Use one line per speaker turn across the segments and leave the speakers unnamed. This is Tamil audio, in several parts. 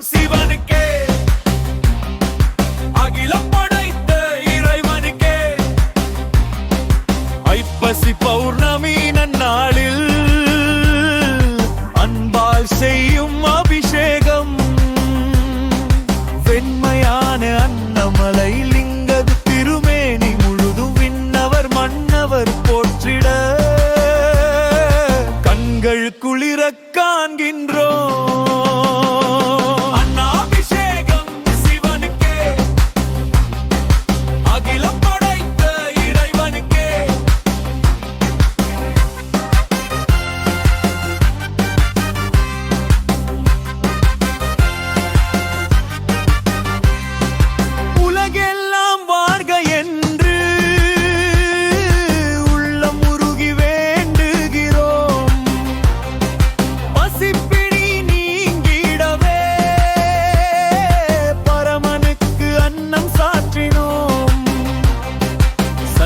சிவனுக்கே. அகிலம் படைத்த இறைவனுக்கே. ஐப்பசி பௌர்ணமி நன்னாளில் அன்பால் செய்யும் அபிஷேகம். வெண்மையான அன்னமலை திருமேனி முழுதும் மன்னவர் போற்றிட. கண்கள் குளிர காண்கின்றோம்.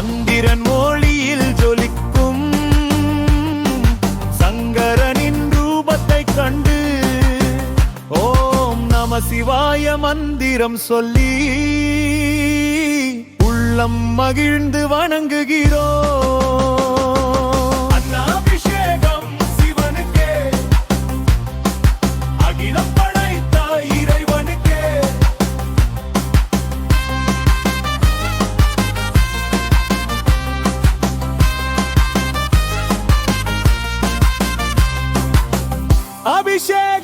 சந்திரன் மொழியில் ஜொலிக்கும் சங்கரனின் ரூபத்தை கண்டு ஓம் நம சிவாய மந்திரம் சொல்லி உள்ளம் மகிழ்ந்து வணங்குகிறோம். അഭിഷേക